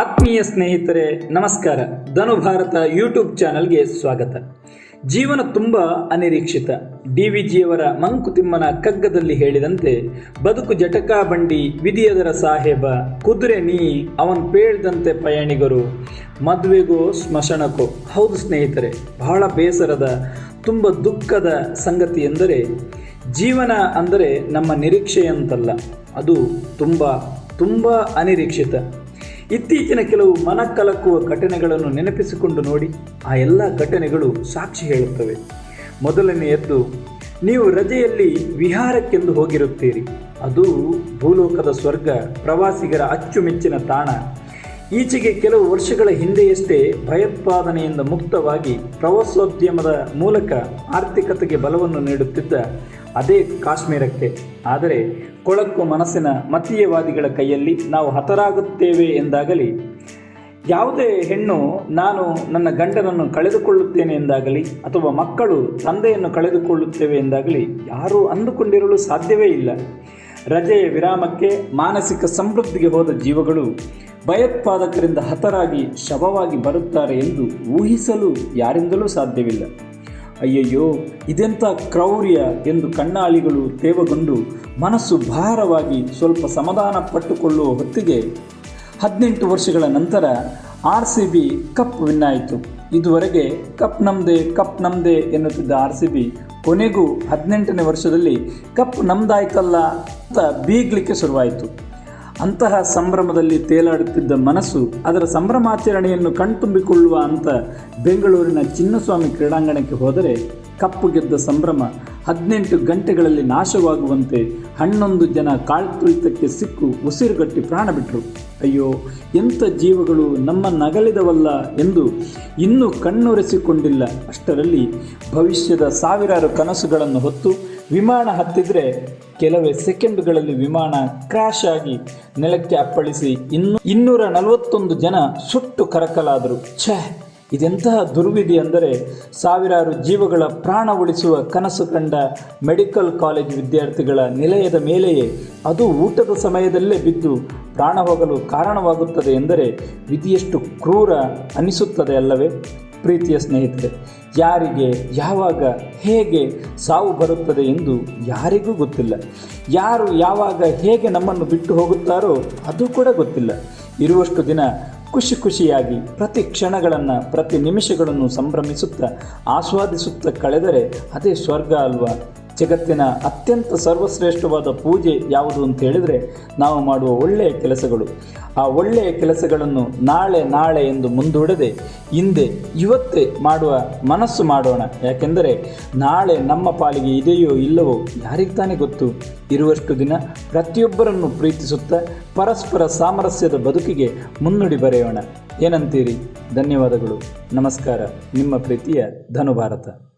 ಆತ್ಮೀಯ ಸ್ನೇಹಿತರೆ, ನಮಸ್ಕಾರ. ಧನು ಭಾರತ ಯೂಟ್ಯೂಬ್ ಚಾನಲ್ಗೆ ಸ್ವಾಗತ. ಜೀವನ ತುಂಬ ಅನಿರೀಕ್ಷಿತ. ಡಿ ವಿ ಜಿಯವರ ಮಂಕುತಿಮ್ಮನ ಕಗ್ಗದಲ್ಲಿ ಹೇಳಿದಂತೆ, ಬದುಕು ಜಟಕಾ ಬಂಡಿ, ವಿಧಿಯದರ ಸಾಹೇಬ, ಕುದುರೆ ನೀ, ಅವನ್ ಪೇಳ್ದಂತೆ ಪಯಣಿಗರು, ಮದುವೆಗೋ ಸ್ಮಶಾನಕ್ಕೋ. ಹೌದು ಸ್ನೇಹಿತರೆ, ಬಹಳ ಬೇಸರದ, ತುಂಬ ದುಃಖದ ಸಂಗತಿ ಎಂದರೆ, ಜೀವನ ಅಂದರೆ ನಮ್ಮ ನಿರೀಕ್ಷೆಯಂತಲ್ಲ. ಅದು ತುಂಬ ತುಂಬ ಅನಿರೀಕ್ಷಿತ. ಇತ್ತೀಚಿನ ಕೆಲವು ಮನಕಲಕುವ ಘಟನೆಗಳನ್ನು ನೆನಪಿಸಿಕೊಂಡು ನೋಡಿ ಆ ಎಲ್ಲ ಘಟನೆಗಳು ಸಾಕ್ಷಿ ಹೇಳುತ್ತವೆ. ಮೊದಲನೆಯದ್ದು ನೀವು ರಜೆಯಲ್ಲಿ ವಿಹಾರಕ್ಕೆಂದು ಹೋಗಿರುತ್ತೀರಿ. ಅದು ಭೂಲೋಕದ ಸ್ವರ್ಗ, ಪ್ರವಾಸಿಗರ ಅಚ್ಚುಮೆಚ್ಚಿನ ತಾಣ. ಈಚೆಗೆ ಕೆಲವು ವರ್ಷಗಳ ಹಿಂದೆಯಷ್ಟೇ ಭಯೋತ್ಪಾದನೆಯಿಂದ ಮುಕ್ತವಾಗಿ ಪ್ರವಾಸೋದ್ಯಮದ ಮೂಲಕ ಆರ್ಥಿಕತೆಗೆ ಬಲವನ್ನು ನೀಡುತ್ತಿದ್ದ ಅದೇ ಕಾಶ್ಮೀರಕ್ಕೆ. ಆದರೆ ಕೊಳಕು ಮನಸ್ಸಿನ ಮತೀಯವಾದಿಗಳ ಕೈಯಲ್ಲಿ ನಾವು ಹತರಾಗುತ್ತೇವೆ ಎಂದಾಗಲಿ, ಯಾವುದೇ ಹೆಣ್ಣು ನಾನು ನನ್ನ ಗಂಡನನ್ನು ಕಳೆದುಕೊಳ್ಳುತ್ತೇನೆ ಎಂದಾಗಲಿ, ಅಥವಾ ಮಕ್ಕಳು ತಂದೆಯನ್ನು ಕಳೆದುಕೊಳ್ಳುತ್ತೇವೆ ಎಂದಾಗಲಿ, ಯಾರೂ ಅಂದುಕೊಂಡಿರಲು ಸಾಧ್ಯವೇ ಇಲ್ಲ. ರಜೆಯ ವಿರಾಮಕ್ಕೆ ಮಾನಸಿಕ ಸಮೃದ್ಧಿಗೆ ಹೋದ ಜೀವಗಳು ಭಯೋತ್ಪಾದಕರಿಂದ ಹತರಾಗಿ ಶವವಾಗಿ ಬರುತ್ತಾರೆ ಎಂದು ಊಹಿಸಲು ಯಾರಿಂದಲೂ ಸಾಧ್ಯವಿಲ್ಲ. ಅಯ್ಯಯ್ಯೋ, ಇದೆಂಥ ಕ್ರೌರ್ಯ ಎಂದು ಕಣ್ಣಾಳಿಗಳು ತೇವಗೊಂಡು ಮನಸ್ಸು ಭಾರವಾಗಿ ಸ್ವಲ್ಪ ಸಮಾಧಾನ ಪಟ್ಟುಕೊಳ್ಳುವ ಹೊತ್ತಿಗೆ ಹದಿನೆಂಟು ವರ್ಷಗಳ ನಂತರ R C B cup win ಇದುವರೆಗೆ ಕಪ್ ನಮ್ದೆ ಕಪ್ ನಮ್ದೆ ಎನ್ನುತ್ತಿದ್ದ ಆರ್ ಸಿ ಬಿ ಕೊನೆಗೂ ಹದಿನೆಂಟನೇ ವರ್ಷದಲ್ಲಿ ಕಪ್ ನಮ್ದಾಯ್ತಲ್ಲ ಅಂತ ಬೀಗ್ಲಿಕ್ಕೆ ಶುರುವಾಯಿತು. ಅಂತಹ ಸಂಭ್ರಮದಲ್ಲಿ ತೇಲಾಡುತ್ತಿದ್ದ ಮನಸ್ಸು ಅದರ ಸಂಭ್ರಮಾಚರಣೆಯನ್ನು ಕಣ್ತುಂಬಿಕೊಳ್ಳುವ ಅಂತ ಬೆಂಗಳೂರಿನ ಚಿನ್ನಸ್ವಾಮಿ ಕ್ರೀಡಾಂಗಣಕ್ಕೆ ಹೋದರೆ ಕಪ್ಪು ಗೆದ್ದ ಸಂಭ್ರಮ ಹದಿನೆಂಟು ಗಂಟೆಗಳಲ್ಲಿ ನಾಶವಾಗುವಂತೆ ಹನ್ನೊಂದು ಜನ ಕಾಳ್ತುಳಿತಕ್ಕೆ ಸಿಕ್ಕು ಉಸಿರುಗಟ್ಟಿ ಪ್ರಾಣ ಬಿಟ್ಟರು ಅಯ್ಯೋ, ಎಂಥ ಜೀವಗಳು ನಮ್ಮ ನಗಲಿದವಲ್ಲ ಎಂದು ಇನ್ನೂ ಕಣ್ಣೊರೆಸಿಕೊಂಡಿಲ್ಲ. ಅಷ್ಟರಲ್ಲಿ ಭವಿಷ್ಯದ ಸಾವಿರಾರು ಕನಸುಗಳನ್ನು ಹೊತ್ತು ವಿಮಾನ ಹತ್ತಿದ್ರೆ ಕೆಲವೇ ಸೆಕೆಂಡುಗಳಲ್ಲಿ ವಿಮಾನ ಕ್ರ್ಯಾಶ್ ಆಗಿ ನೆಲಕ್ಕೆ ಅಪ್ಪಳಿಸಿ ಇನ್ನು ಇನ್ನೂರ ನಲವತ್ತೊಂದು ಜನ ಸುಟ್ಟು ಕರಕಲಾದರು. ಛೆ, ಇದೆಂತಹ ದುರ್ವಿಧಿ ಅಂದರೆ ಸಾವಿರಾರು ಜೀವಗಳ ಪ್ರಾಣ ಉಳಿಸುವ ಕನಸು ಕಂಡ ಮೆಡಿಕಲ್ ಕಾಲೇಜ್ ವಿದ್ಯಾರ್ಥಿಗಳ ನಿಲಯದ ಮೇಲೆಯೇ ಅದು ಊಟದ ಸಮಯದಲ್ಲೇ ಬಿದ್ದು ಪ್ರಾಣ ಹೋಗಲು ಕಾರಣವಾಗುತ್ತದೆ ಎಂದರೆ ವಿಧಿಯಷ್ಟು ಕ್ರೂರ ಅನಿಸುತ್ತದೆ ಅಲ್ಲವೇ? ಪ್ರೀತಿಯ ಸ್ನೇಹಿತರೆ, ಯಾರಿಗೆ, ಯಾವಾಗ, ಹೇಗೆ ಸಾವು ಬರುತ್ತದೆ ಎಂದು ಯಾರಿಗೂ ಗೊತ್ತಿಲ್ಲ. ಯಾರು ಯಾವಾಗ ಹೇಗೆ ನಮ್ಮನ್ನು ಬಿಟ್ಟು ಹೋಗುತ್ತಾರೋ ಅದು ಕೂಡ ಗೊತ್ತಿಲ್ಲ. ಇರುವಷ್ಟು ದಿನ ಖುಷಿ ಖುಷಿಯಾಗಿ ಪ್ರತಿ ಕ್ಷಣಗಳನ್ನು, ಪ್ರತಿ ನಿಮಿಷಗಳನ್ನು ಸಂಭ್ರಮಿಸುತ್ತಾ, ಆಸ್ವಾದಿಸುತ್ತಾ ಕಳೆದರೆ ಅದೇ ಸ್ವರ್ಗ ಅಲ್ವಾ? ಜಗತ್ತಿನ ಅತ್ಯಂತ ಸರ್ವಶ್ರೇಷ್ಠವಾದ ಪೂಜೆ ಯಾವುದು ಅಂತ ಹೇಳಿದರೆ ನಾವು ಮಾಡುವ ಒಳ್ಳೆಯ ಕೆಲಸಗಳು. ಆ ಒಳ್ಳೆಯ ಕೆಲಸಗಳನ್ನು ನಾಳೆ ನಾಳೆ ಎಂದು ಮುಂದೂಡದೆ ಹಿಂದೆ ಇವತ್ತೇ ಮಾಡುವ ಮನಸ್ಸು ಮಾಡೋಣ. ಯಾಕೆಂದರೆ ನಾಳೆ ನಮ್ಮ ಪಾಲಿಗೆ ಇದೆಯೋ ಇಲ್ಲವೋ ಯಾರಿಗೆ ತಾನೇ ಗೊತ್ತು? ಇರುವಷ್ಟು ದಿನ ಪ್ರತಿಯೊಬ್ಬರನ್ನು ಪ್ರೀತಿಸುತ್ತಾ ಪರಸ್ಪರ ಸಾಮರಸ್ಯದ ಬದುಕಿಗೆ ಮುನ್ನುಡಿ ಬರೆಯೋಣ. ಏನಂತೀರಿ? ಧನ್ಯವಾದಗಳು. ನಮಸ್ಕಾರ. ನಿಮ್ಮ ಪ್ರೀತಿಯ ಧನುಭಾರತ.